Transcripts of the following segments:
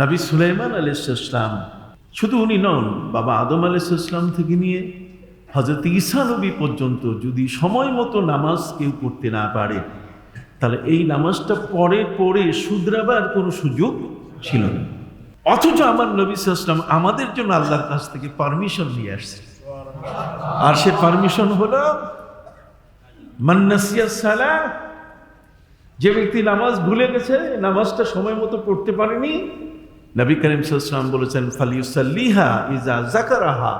নবী সুলাইমান আলাইসালাম শুধু উনি নন, বাবা আদম আলাইসালাম থেকে নিয়ে হজরত ঈসা নবী পর্যন্ত যদি সময় মতো নামাজ কেউ করতে না পারে, তাহলে এই নামাজটা পরে পরে শুধরাবার কোনো সুযোগ ছিল না। অথচ আমার নবী সাল্লাম আমাদের জন্য আল্লাহর কাছ থেকে পারমিশন নিয়ে আসছে। আর সে পারমিশন হলো মান্নাসিয়া সালা যে ব্যক্তি নামাজ ভুলে গেছে, নামাজটা সময় মতো পড়তে পারেনি নবী করিম সাল্লাম বলেছেন ফালিউসাল্লিহা ইজা জাকারাহা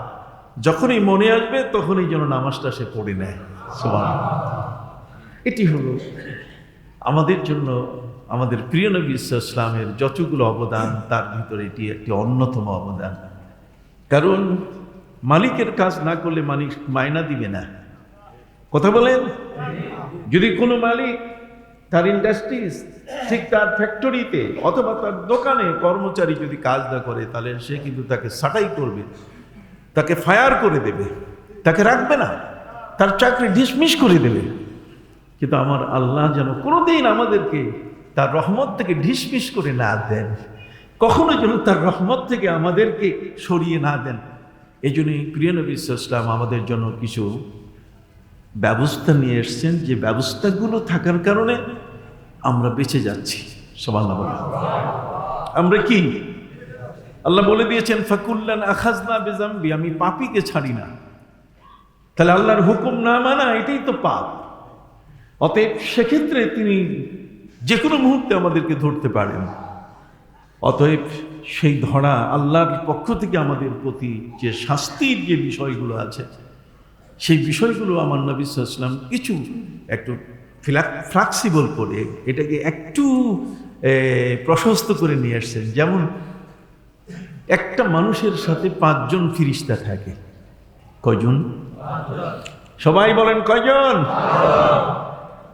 যখনই মনে আসবে তখনই যেন নামাজটা সে পড়ে নেয়। এটি হলো আমাদের জন্য আমাদের প্রিয় নবী ইসলামের যতগুলো অবদান তার ভিতরে এটি একটি অন্যতম অবদান। কারণ মালিকের কাজ না করলে মালিক মায়না দিবে না। কথা বলেন? যদি কোনো মালিক তার ইন্ডাস্ট্রিজ ঠিক তার ফ্যাক্টরিতে অথবা তার দোকানে কর্মচারী যদি কাজ না করে, তাহলে সে কিন্তু তাকে সাটাই করবে, তাকে ফায়ার করে দেবে, তাকে রাখবে না, তার চাকরি ডিসমিস করে দেবে। কিন্তু আমার আল্লাহ যেন কোনোদিন আমাদেরকে তার রহমত থেকে ঢিসমিস করে না দেন কখনো যেন তার রহমত থেকে আমাদেরকে সরিয়ে না দেন। এই জন্যই প্রিয় নবী ইসলাম আমাদের জন্য কিছু ব্যবস্থা নিয়ে এসছেন যে ব্যবস্থাগুলো থাকার কারণে আমরা বেঁচে যাচ্ছি। সবার আমরা কি? আল্লাহ বলে দিয়েছেন, ফাকুল্লান আখাজনা বেজাম্বি আমি পাপিকে ছাড়ি না। তাহলে আল্লাহর হুকুম না মানা, এটাই তো পাপ। অতএব সেক্ষেত্রে তিনি যে কোনো মুহূর্তে আমাদেরকে ধরতে পারেন। অতএব সেই ধরা আল্লাহর পক্ষ থেকে আমাদের প্রতি যে শাস্তির যে বিষয়গুলো আছে সেই বিষয়গুলো আমার নবী সাল্লাম কিছু একটু ফ্লেক্সিবল করে এটাকে একটু প্রশস্ত করে নিয়ে আসছেন। যেমন একটা মানুষের সাথে পাঁচজন ফিরিস্তা থাকে। কয়জন? সবাই বলেন কয়জন?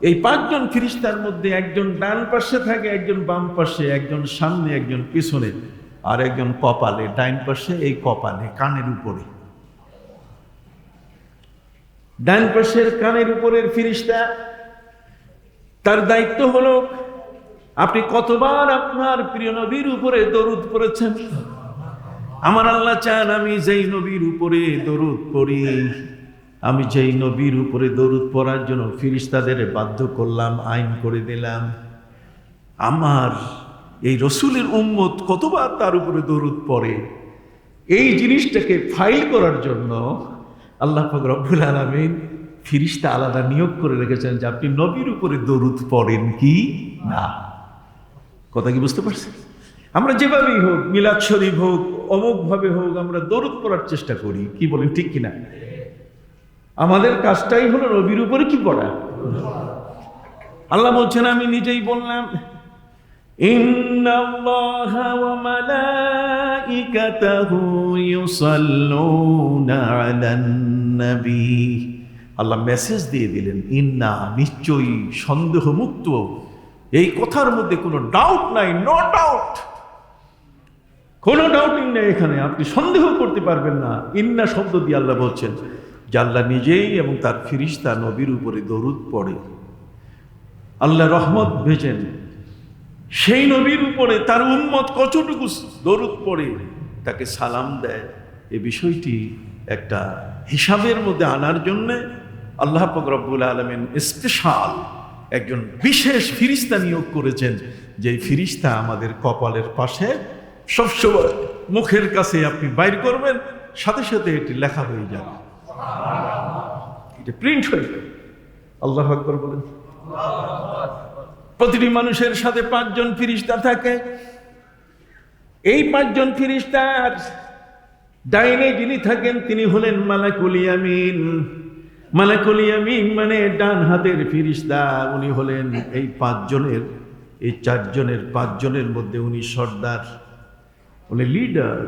এই পাঁচজন ফিরিস্তার মধ্যে একজন ডান পাশে থাকে, একজন বাম পাশে, একজন সামনে, একজন পিছনে, আর একজন কপালে ডাইন পাশে, এই কপালে, কানের উপরে। ডান পাশের কানের উপরের ফিরিস্তা, তার দায়িত্ব হলো, আপনি কতবার আপনার প্রিয় নবীর উপরে দরুদ পড়েছেন? আমার আল্লাহ চান আমি যেই নবীর উপরে দরুদ পড়ি, আমি যেই নবীর উপরে দরুদ পড়ার জন্য ফিরিস্তাদের বাধ্য করলাম, আইন করে দিলাম। আমার এই রসুলের উম্মত কতবার তার উপরে দরুদ পড়ে? এই জিনিসটাকে ফাইল করার জন্য আল্লাহ রব্বুল আলমিন ফিরিস্তা আলাদা নিয়োগ করে রেখেছেন যে আপনি নবীর উপরে দরুদ পড়েন কি না। কথা কি বুঝতে পারছেন? আমরা যেভাবেই হোক, মিলাদ শরীফ হোক অমুকভাবে হোক, আমরা দরুদ পড়ার চেষ্টা করি। কি বলেন, ঠিক কিনা? আমাদের কাজটাই হলো নবীর উপরে কি পড়া। আল্লাহ বলছেন, আমি নিজেই বললাম, ইন্নাল্লাহ ওয়া মালা وملائكته يصلون على النبي আল্লাহ মেসেজ দিয়ে দিলেন ইন্না নিশ্চয়ই সন্দেহ মুক্ত এই কথার মধ্যে কোনো ডাউট নাই নো ডাউট কোনো ডাউটিং নেই এখানে আপনি সন্দেহ করতে পারবেন না ইন্না শব্দ দিয়ে আল্লাহ বলছেন যে আল্লাহ নিজেই এবং তার ফিরিস্তা নবীর উপরে দরুদ পড়ে আল্লাহ রহমত ভেজেন সেই নবীর উপরে তার উম্মত কতটুকু দরুদ পড়ে, তাকে সালাম দেয়। এ বিষয়টি একটা হিসাবের মধ্যে আনার জন্যে আল্লাহ পাক রব্বুল আলমেন স্পেশাল একজন বিশেষ ফিরিস্তা নিয়োগ করেছেন যে ফিরিস্তা আমাদের কপালের পাশে সবসময় মুখের কাছে আপনি বাইর করবেন, সাথে সাথে এটি লেখা হয়ে যাবে। এটা প্রিন্ট হয়ে যাবে। আল্লাহ আকবর বলেন। প্রতিটি মানুষের সাথে পাঁচজন ফিরিস্তা থাকে। এই পাঁচজন ফিরিস্তার ডাইনে যিনি থাকেন, তিনি হলেন মালাকুল ইয়ামিন। মালাকুল ইয়ামিন মানে ডান হাতের ফিরিস্তা, উনি হলেন এই পাঁচজনের, এই চারজনের, পাঁচজনের মধ্যে উনি সর্দার, উনি লিডার।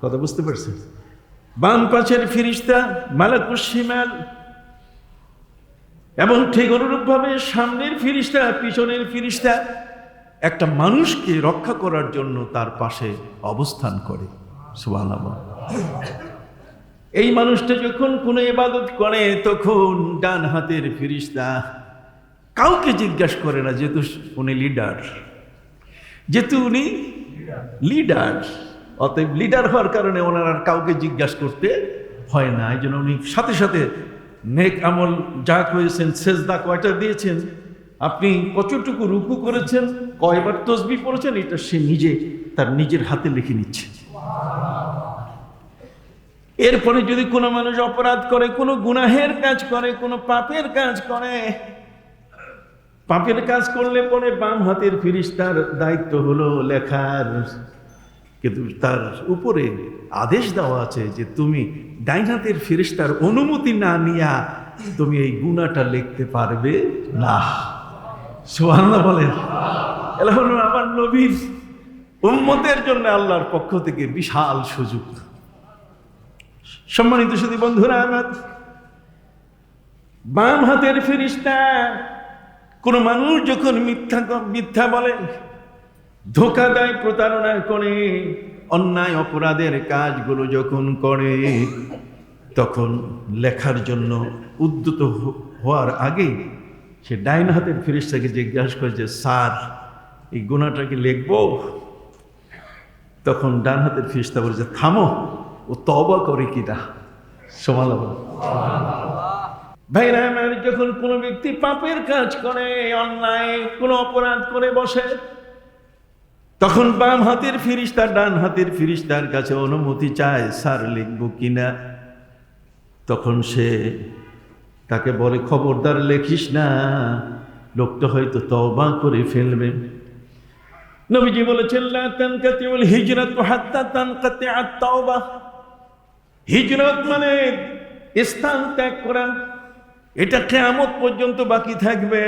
কথা বুঝতে পারছেন? বাম পাশের ফিরিস্তা মালাকুল শিমাল এবং ঠিক অনুরূপভাবে সামনের ফিরিস্তা, পিছনের ফিরিস্তা একটা মানুষকে রক্ষা করার জন্য তার পাশে অবস্থান করে। সুবহানাল্লাহ। এই মানুষটা যখন কোনো ইবাদত করে, তখন ডান হাতের ফিরিস্তা কাউকে জিজ্ঞাসা করে না, যেহেতু উনি লিডার। যেহেতু উনি লিডার, অতএব লিডার হওয়ার কারণে ওনার আর কাউকে জিজ্ঞাসা করতে হয় না। এই জন্য উনি সাথে সাথে নেক আমল যা করেছেন, সেজদা কয়টা দিয়েছেন? আপনি কতটুকু রুকু করেছেন, কয়বার তসবি পড়েছেন, এটা সে নিজে, তার নিজের হাতে লিখে নিচ্ছে। এরপরে যদি কোনো মানুষ অপরাধ করে, কোনো গুনাহের কাজ করে, কোনো পাপের কাজ করে, পাপের কাজ করলে পরে বাম হাতের ফিরিস্তার দায়িত্ব হলো লেখার। কিন্তু তার উপরে আদেশ দেওয়া আছে যে তুমি ডাইন হাতের ফিরিস্তার অনুমতি না নিয়া তুমি এই গুণাটা লিখতে পারবে না। সোহান্না বলেন। হলো আমার নবীর উম্মতের জন্য আল্লাহর পক্ষ থেকে বিশাল সুযোগ। সম্মানিত শুধু বন্ধুরা, আমার বাম হাতের ফেরিস্তা কোন মানুষ যখন মিথ্যা মিথ্যা বলে, ধোকা দেয়, প্রতারণা করে অন্যায় অপরাধের কাজগুলো যখন করে, তখন লেখার জন্য উদ্যত হওয়ার আগে সে ডাইন হাতের ফিরিস্তাকে জিজ্ঞাসা করে যে, স্যার, এই গুণাটা কি লিখব? তখন ডান হাতের ফিরিস্তা বলে যে, থামো, ও তবা করে কিনা? সমাল ভাইরা, আমার যখন কোনো ব্যক্তি পাপের কাজ করে, অন্যায়, কোনো অপরাধ করে বসে তখন বাম হাতের ফিরিস্তার ডান হাতের ফিরিস্তার কাছে অনুমতি চায়, স্যার, লিখব কিনা তখন সে তাকে বলে, খবরদার, লেখিস না। লোকটা হয়তো তবা করে ফেলবে। নবীজি বলেছেন হিজরাতু হিজরত মানে স্থান ত্যাগ করা। এটা কেয়ামত পর্যন্ত বাকি থাকবে।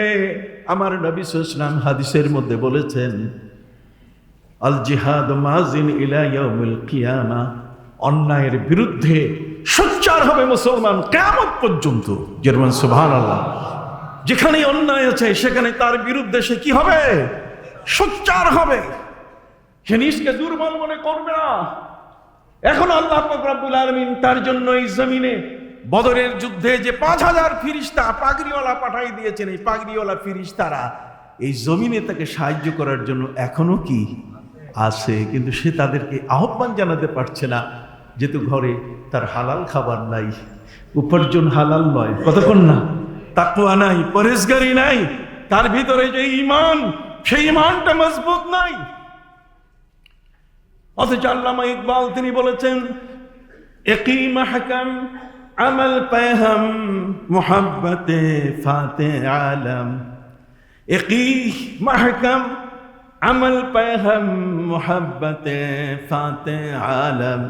আমার নবী সাল্লাম হাদিসের মধ্যে বলেছেন আল জিহাদ মাজিন ইলা ইয়াউমিল কিয়ামা। অন্যায়ের বিরুদ্ধে সোচ্চার হবে মুসলমান কেমন পর্যন্ত। যেরমান আল্লাহ যেখানে অন্যায় আছে, সেখানে তার বিরুদ্ধে সে কি হবে? সোচ্চার হবে। সে দুর্বল মনে করবে না। এখন আল্লাহ পাক রব্বুল আলামিন তার জন্য এই জমিনে বদরের যুদ্ধে যে পাঁচ হাজার ফিরিস্তা পাগড়িওয়ালা পাঠাই দিয়েছেন, এই পাগড়িওয়ালা ফিরিস্তারা, এই জমিনে তাকে সাহায্য করার জন্য এখনও কি আছে, কিন্তু সে তাদেরকে আহ্বান জানাতে পারছে না যেহেতু ঘরে তার হালাল খাবার নাই। উপার্জন হালাল নয়। কতক্ষণ না? তাকুয়া নাই পরেশগারি নাই। তার ভিতরে যে ইমান সেই ইমানটা মজবুত নাই। অথচ আল্লামা ইকবাল তিনি বলেছেন একই মাহকাম আমল পেহম মোহাব্বতে ফাতে আলম। একই মাহকাম আমল পেহম মোহব্বতে ফাতে আলম।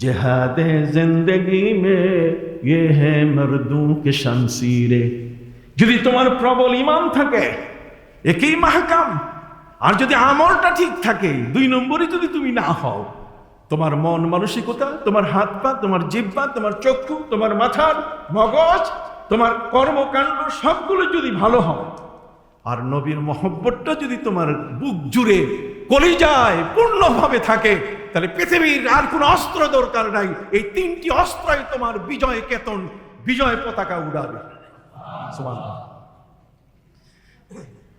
جہاد জিন্দগি মে ইয়ে হে মরদু কে শামসিরে। যদি তোমার প্রবল ইমান থাকে, একই মাহকাম, আর যদি আমলটা ঠিক থাকে, দুই নম্বরই যদি তুমি না হও, তোমার মন মানসিকতা, তোমার হাত পা, তোমার জিব্বা তোমার চক্ষু, তোমার মাথার মগজ, তোমার কর্মকাণ্ড সবগুলো যদি ভালো হয় আর নবীর মহব্বতটা যদি তোমার বুক জুড়ে কলিজায় পূর্ণভাবে থাকে, তাহলে পৃথিবীর আর কোনো অস্ত্র দরকার নাই। এই তিনটি অস্ত্রই তোমার বিজয় কেতন, বিজয় পতাকা উড়াবে।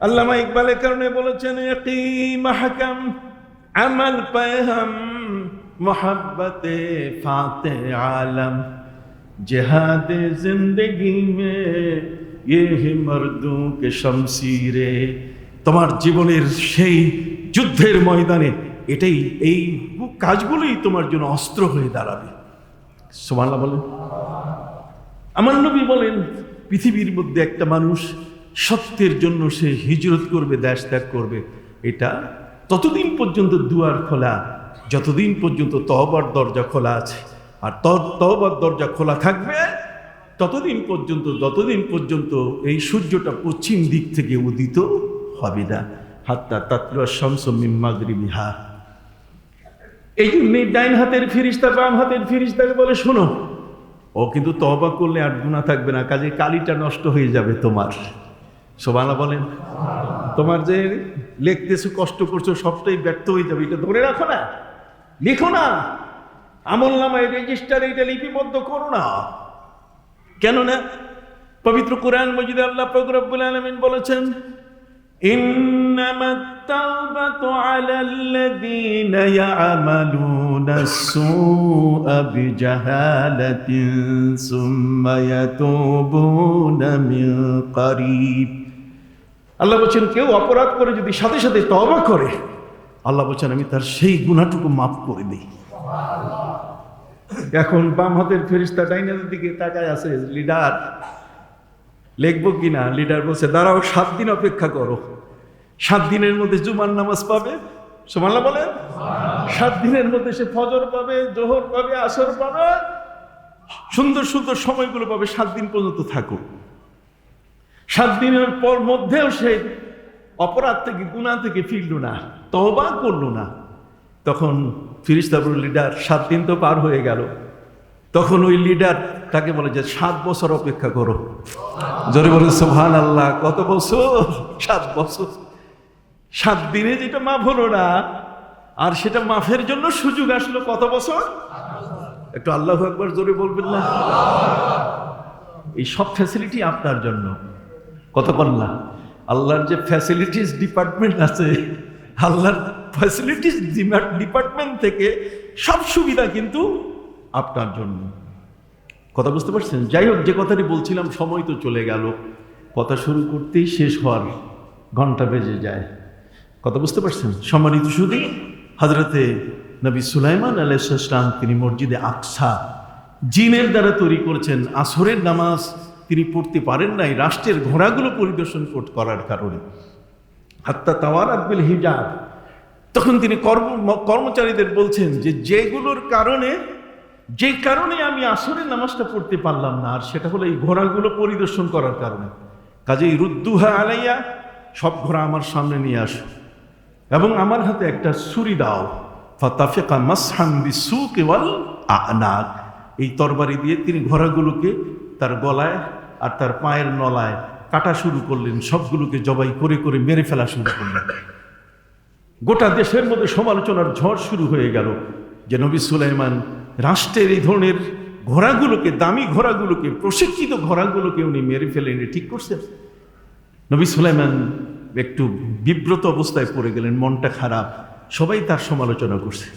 আল্লামা ইকবালের কারণে বলেছেন মাহকাম আমল পেহম মোহাব্বতে ফাতে আলম। جہاد জিন্দগি মে হে মর্দু কে শমশিরে তোমার জীবনের সেই যুদ্ধের ময়দানে এটাই, এই কাজগুলোই তোমার জন্য অস্ত্র হয়ে দাঁড়াবে। সোমাল্লা বলেন। আমার নবী বলেন, পৃথিবীর মধ্যে একটা মানুষ সত্যের জন্য সে হিজরত করবে, দেশ ত্যাগ করবে। এটা ততদিন পর্যন্ত দুয়ার খোলা, যতদিন পর্যন্ত তহবার দরজা খোলা আছে। আর তহবার দরজা খোলা থাকবে, ততদিন পর্যন্ত, যতদিন পর্যন্ত এই সূর্যটা পশ্চিম দিক থেকে উদিত হবে না। হাত্তা তাত্রা শমস মিম্মাগরি বিহা এই জন্যই ডাইন হাতের ফিরিস্তা বাম হাতের ফিরিস্তাকে বলে, শোনো, ও কিন্তু তবা করলে আর গুণা থাকবে না কাজে কালিটা নষ্ট হয়ে যাবে তোমার। সোবালা বলেন, তোমার যে লিখতেছো, কষ্ট করছ, সবটাই ব্যর্থ হয়ে যাবে, এটা ধরে রাখো না, লিখো না। আমল নামায় রেজিস্টারে এটা লিপিবদ্ধ করো না কেননা পবিত্র কোরআন মজিদ আল্লাহ ফকরবুল আলমিন বলেছেন إنما التوبة على الذين يعملون السوء بجهالة ثم يتوبون من قريب আল্লাহ বলছেন কেউ অপরাধ করে যদি সাথে সাথে তবা করে আল্লাহ বলছেন আমি তার সেই গুণাটুকু মাফ করে দিই এখন বাম হাতের ফেরিস্তা ডাইনাদের দিকে তাকায় আছে, লিডার, লিখব কিনা লিডার বলছে, দাঁড়াও, সাত দিন অপেক্ষা করো। সাত দিনের মধ্যে জুমার নামাজ পাবে? সোমাল্লা বলে সাত দিনের মধ্যে সে ফজর পাবে, জোহর পাবে, আসর পাবে। সুন্দর সুন্দর সময়গুলো পাবে, সাত দিন পর্যন্ত থাকুক। সাত দিনের পর মধ্যেও সে অপরাধ থেকে গুণা থেকে ফিরল না তহবা করল না। তখন ফিরিস্তাবুর লিডার সাত দিন তো পার হয়ে গেল। তখন ওই লিডার তাকে বলে যে, সাত বছর অপেক্ষা করো। জোরে বলে সোহান আল্লাহ কত বছর? সাত বছর। সাত দিনে যেটা মাফ হলো না, আর সেটা মাফের জন্য সুযোগ আসলো কত বছর? একটু আল্লাহ একবার জোরে বলবেন না? এই সব ফ্যাসিলিটি আপনার জন্য। কত না আল্লাহর যে ফ্যাসিলিটিস ডিপার্টমেন্ট আছে, আল্লাহর ফ্যাসিলিটিস ডিপার্টমেন্ট থেকে সব সুবিধা কিন্তু আপনার জন্য। কথা বুঝতে পারছেন? যাই হোক, যে কথাটি বলছিলাম, সময় তো চলে গেল। কথা শুরু করতেই শেষ হওয়ার ঘণ্টা বেজে যায়। কথা বুঝতে পারছেন? সম্মানিত শুধু হাজরতে নবী সুলাইমান আলাইসালাম তিনি মসজিদে আকসা, জিনের দ্বারা তৈরি করেছেন। আসরের নামাজ তিনি পড়তে পারেন নাই, রাষ্ট্রের ঘোড়াগুলো পরিদর্শন কর- করার কারণে। হাত্তা তাওয়ার আব্বিল হিজাব তখন তিনি কর্ম, কর্মচারীদের বলছেন যে যেগুলোর কারণে, যে কারণে আমি আসরের নামাজটা পড়তে পারলাম না, আর সেটা হলো এই ঘোড়াগুলো পরিদর্শন করার কারণে। কাজেই রুদ্দুহা আলাইয়া, সব ঘোড়া আমার সামনে নিয়ে আসো। এবং আমার হাতে একটা ছুরি দাও। ফাতাফিকা মাসহাম বিসুক ওয়াল আনাক। এই তরবারি দিয়ে তিনি ঘোড়াগুলোকে তার গলায় আর তার পায়ের নলায় কাটা শুরু করলেন, সবগুলোকে জবাই করে করে মেরে ফেলা শুরু করলেন। গোটা দেশের মধ্যে সমালোচনার ঝড় শুরু হয়ে গেল যে নবী সুলাইমান রাষ্ট্রের এই ধরনের ঘোড়াগুলোকে, দামি ঘোড়াগুলোকে, প্রশিক্ষিত ঘোড়াগুলোকে উনি মেরে ফেলেন ঠিক করছেন। নবী সুলাইমান একটু বিব্রত অবস্থায় পড়ে গেলেন, মনটা খারাপ, সবাই তার সমালোচনা করছে।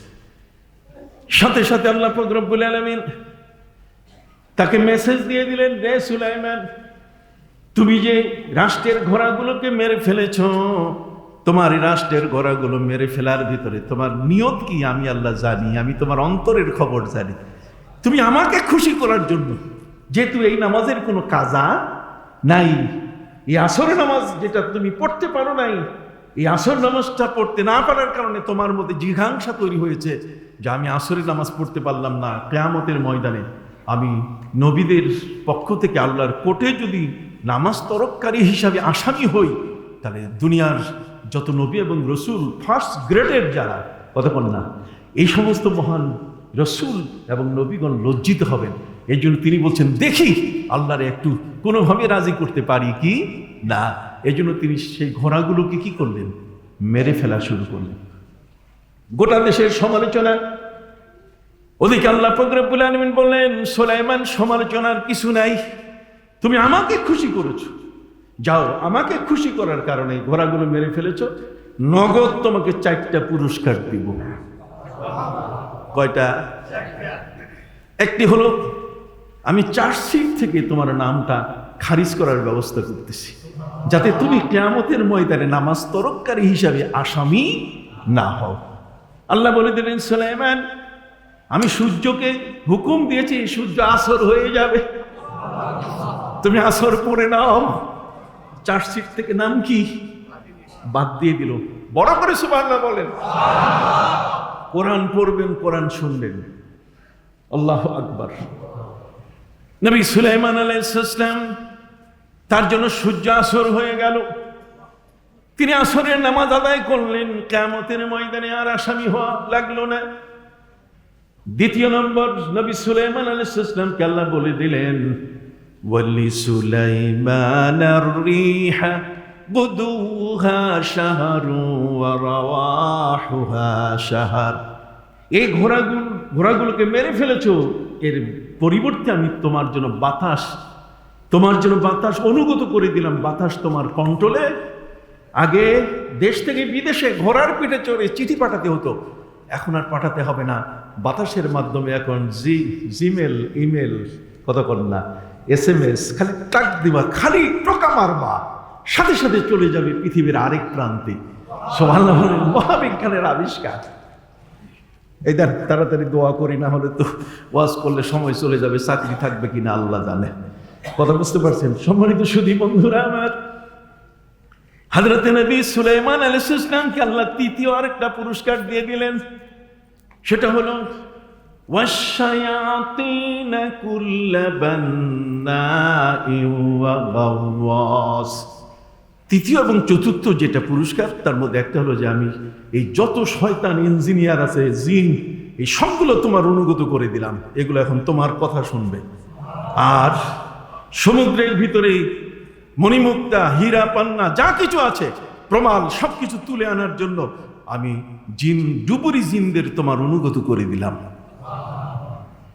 সাথে সাথে আল্লাহ ফকরবুল আলমিন তাকে মেসেজ দিয়ে দিলেন, রে সুলাইমান, তুমি যে রাষ্ট্রের ঘোড়াগুলোকে মেরে ফেলেছ তোমার রাষ্ট্রের ঘোড়াগুলো মেরে ফেলার ভিতরে তোমার নিয়ত কি আমি আল্লাহ জানি, আমি তোমার অন্তরের খবর জানি। তুমি আমাকে খুশি করার জন্য যেহেতু এই নামাজের কোনো কাজা নাই, এই আসর নামাজ যেটা তুমি পড়তে পারো নাই, এই আসর নামাজটা পড়তে না পারার কারণে তোমার মধ্যে জিঘাংসা তৈরি হয়েছে যে আমি আসরের নামাজ পড়তে পারলাম না কেয়ামতের ময়দানে। আমি নবীদের পক্ষ থেকে আল্লাহর কোর্টে যদি নামাজ তরককারী হিসাবে আসামি হই, তাহলে দুনিয়ার যত নবী এবং রসুল ফার্স্ট গ্রেডের যারা কতক্ষণ না, এই সমস্ত মহান রসুল এবং নবীগণ লজ্জিত হবেন। এই জন্য তিনি বলছেন, দেখি, আল্লাহরে একটু কোনোভাবে রাজি করতে পারি কি? না, এই জন্য তিনি সেই ঘোড়াগুলোকে কি করলেন? মেরে ফেলা শুরু করলেন। গোটা দেশের সমালোচনা। ওদিকে আল্লাহ ফকরবুল আলমিন বললেন, সোলাইমান, সমালোচনার কিছু নাই। তুমি আমাকে খুশি করেছ। যাও, আমাকে খুশি করার কারণে ঘোড়াগুলো মেরে ফেলেছো, নগদ তোমাকে চারটা পুরস্কার দিব। কয়টা? একটি হলো, আমি চার্জশিট থেকে তোমার নামটা খারিজ করার ব্যবস্থা করতেছি, যাতে তুমি কেয়ামতের ময়দানে নামাজ তরককারী হিসাবে আসামি না হও। আল্লাহ বলে দিলেন, সুলাইমান, আমি সূর্যকে হুকুম দিয়েছি, সূর্য আসর হয়ে যাবে। তুমি আসর পড়ে নাও। চার্জশিট থেকে নাম কি? বাদ দিয়ে দিল। বড় করে সুবহানাল্লাহ বলেন। কোরআন পড়বেন, কোরআন শুনবেন। আল্লাহ আকবার। নবী সুলাইমান আলাইসালাম তার জন্য সূর্য আসর হয়ে গেল। তিনি আসরের নামাজ আদায় করলেন। কেমতের ময়দানে আর আসামি হওয়া লাগল না। দ্বিতীয় নম্বর, নবী সুলাইমান আলাইসালামকে আল্লাহ বলে দিলেন রিহা গুদুহা শাহরু ওয়া রাওয়াহুহা শাহর এই ঘোড়াগুলো, ঘোড়াগুলোকে মেরে ফেলেছো। এর পরিবর্তে আমি তোমার জন্য বাতাস, তোমার জন্য বাতাস অনুগত করে দিলাম। বাতাস তোমার কন্ট্রোলে আগে দেশ থেকে বিদেশে ঘোড়ার পিঠে চড়ে চিঠি পাঠাতে হতো। এখন আর পাঠাতে হবে না। বাতাসের মাধ্যমে এখন জি, জিমেল, ইমেল, কত কর না এস এম এস খালি টাক দিবা, খালি টোকা মারবা। সাথে সাথে চলে যাবে পৃথিবীর আরেক প্রান্তে। মহাবিজ্ঞানের আবিষ্কার। এই দেখ, তাড়াতাড়ি দোয়া করি, না হলে তো ওয়াজ করলে সময় চলে যাবে, চাকরি থাকবে কিনা আল্লাহ জানে। কথা বুঝতে পারছেন? সম্মানিত সুধী বন্ধুরা আমার। হজরত নবী সুলাইমান আলাইহিস ইসলামকে আল্লাহ তৃতীয় আরেকটা পুরস্কার দিয়ে দিলেন। সেটা হলো والشياطين كل بناء وغواص তৃতীয় এবং চতুর্থ যেটা পুরস্কার তার মধ্যে একটা হলো যে আমি এই যত শয়তান ইঞ্জিনিয়ার আছে জিন এই সবগুলো তোমার অনুগত করে দিলাম এগুলো এখন তোমার কথা শুনবে আর সমুদ্রের ভিতরে মণিমুক্তা হীরা পান্না যা কিছু আছে প্রমাণ সব কিছু তুলে আনার জন্য আমি জিন ডুবুরি জিনদের তোমার অনুগত করে দিলাম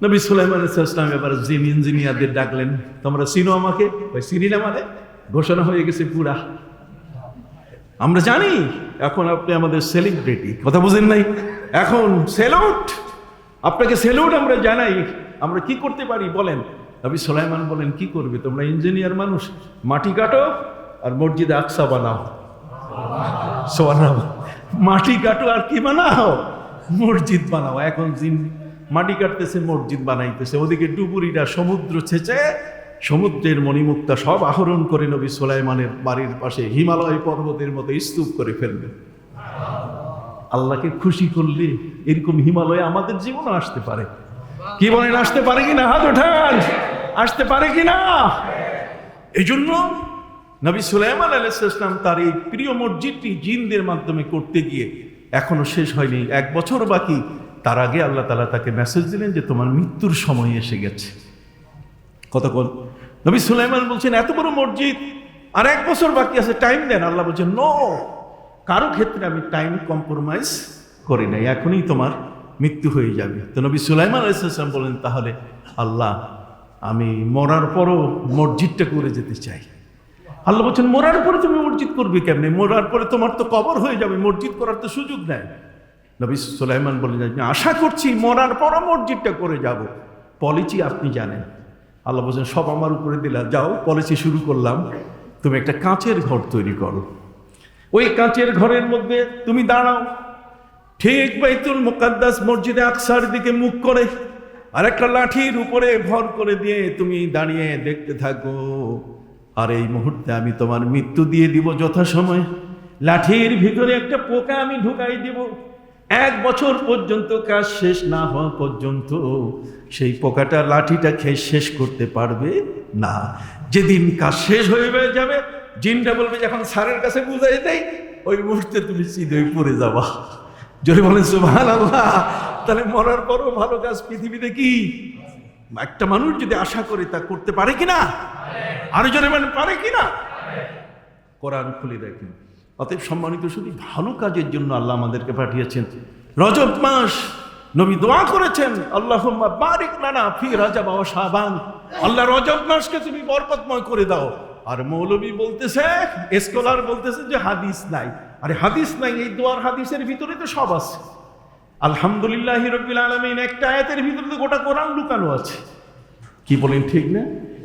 নবী সুলাইমান ইসলাম এবার জিন ইঞ্জিনিয়ারদের ডাকলেন। তোমরা চিনো আমাকে? ওই চিনি না মানে? ঘোষণা হয়ে গেছে পুরা। আমরা জানি, এখন আপনি আমাদের সেলিব্রিটি কথা বুঝেন নাই? এখন সেলুট আপনাকে সেলুট আমরা জানাই। আমরা কি করতে পারি বলেন? নবী সোলাইমান বলেন, কি করবে? তোমরা ইঞ্জিনিয়ার মানুষ। মাটি কাটো আর মসজিদে আকসা বানাও। সোয়ানাও মাটি কাটো আর কি বানাও? মসজিদ বানাও। এখন জিন মাটি কাটতেছে, মসজিদ বানাইতেছে, ওদিকে ডুবুরিরা সমুদ্র ছেচে সমুদ্রের মণিমুক্তা সব আহরণ করে নবী সোলাইমানের বাড়ির পাশে হিমালয় পর্বতের মতো স্তূপ করে ফেলবে। আল্লাহকে খুশি করলে এরকম হিমালয়ে আমাদের জীবনে আসতে পারে। কি বলেন, আসতে পারে কিনা হাত ওঠান আসতে পারে কিনা এই জন্য নবী সুলাইমান আলাইসালাম তার এই প্রিয় মসজিদটি জিনদের মাধ্যমে করতে গিয়ে এখনও শেষ হয়নি, এক বছর বাকি। তার আগে আল্লাহ তালা তাকে মেসেজ দিলেন যে তোমার মৃত্যুর সময় এসে গেছে। কতক্ষণ নবী সুলাইমান বলছেন, এত বড় মসজিদ, আর এক বছর বাকি আছে টাইম দেন। আল্লাহ বলছেন ন কারও ক্ষেত্রে আমি টাইম কম্প্রোমাইজ করি নাই, এখনই তোমার মৃত্যু হয়ে যাবে। তো নবী সুলাইমান আলাইসালাম বলেন, তাহলে আল্লাহ, আমি মরার পরও মসজিদটা করে যেতে চাই। আল্লাহ বলছেন, মরার পরে তুমি মসজিদ করবে কেমনে? মরার পরে তোমার তো কবর হয়ে যাবে, মসজিদ করার তো সুযোগ নেই। নবী সুলাইমান বলেন যে, আশা করছি মরার পরও মসজিদটা করে যাব। পলিচি আপনি জানেন। আল্লাহ বলছেন সব আমার উপরে দিলা। যাও পলিসি শুরু করলাম। তুমি একটা কাঁচের ঘর তৈরি করো। ওই কাঁচের ঘরের মধ্যে তুমি দাঁড়াও। ঠিক বাইতুল মুকাদ্দাস মসজিদে আকসার দিকে মুখ করে আর একটা লাঠির উপরে ভর করে দিয়ে তুমি দাঁড়িয়ে দেখতে থাকো। আর এই মুহূর্তে আমি তোমার মৃত্যু দিয়ে দিব যথাসময়। লাঠির ভিতরে একটা পোকা আমি ঢুকাই দিব। এক বছর পর্যন্ত কাজ শেষ না হওয়া পর্যন্ত সেই পোকাটা লাঠিটা খেয়ে শেষ করতে পারবে না। যেদিন কাজ শেষ হয়ে যাবে, জিনটা বলবে যখন স্যারের কাছে বুঝাই দেয় ওই মুহূর্তে তুমি সিধেই পড়ে যাবা। যদি বলেন সুভান আল্লাহ তাহলে মরার পরও ভালো কাজ পৃথিবীতে কি? একটা মানুষ যদি আশা করে তা করতে পারে কিনা? আরও জনে মানে পারে কিনা? কোরআন খুলে দেখেন। অতএব সম্মানিত শুধু ভালো কাজের জন্য আল্লাহ আমাদেরকে পাঠিয়েছেন। রজব মাস, নবী দোয়া করেছেন আল্লাহ বারিক নানা ফি রাজা বাবা শাহবান আল্লাহ রজব মাসকে তুমি বরকতময় করে দাও। আর মৌলবী বলতেছে, স্কলার বলতেছে যে হাদিস নাই। আরে হাদিস নাই, এই দোয়ার হাদিসের ভিতরে তো সব আছে। আলহামদুলিল্লাহ রবিল আলমিন, একটা আয়াতের ভিতরে তো গোটা কোরআন লুকানো আছে। কি বলেন, ঠিক না?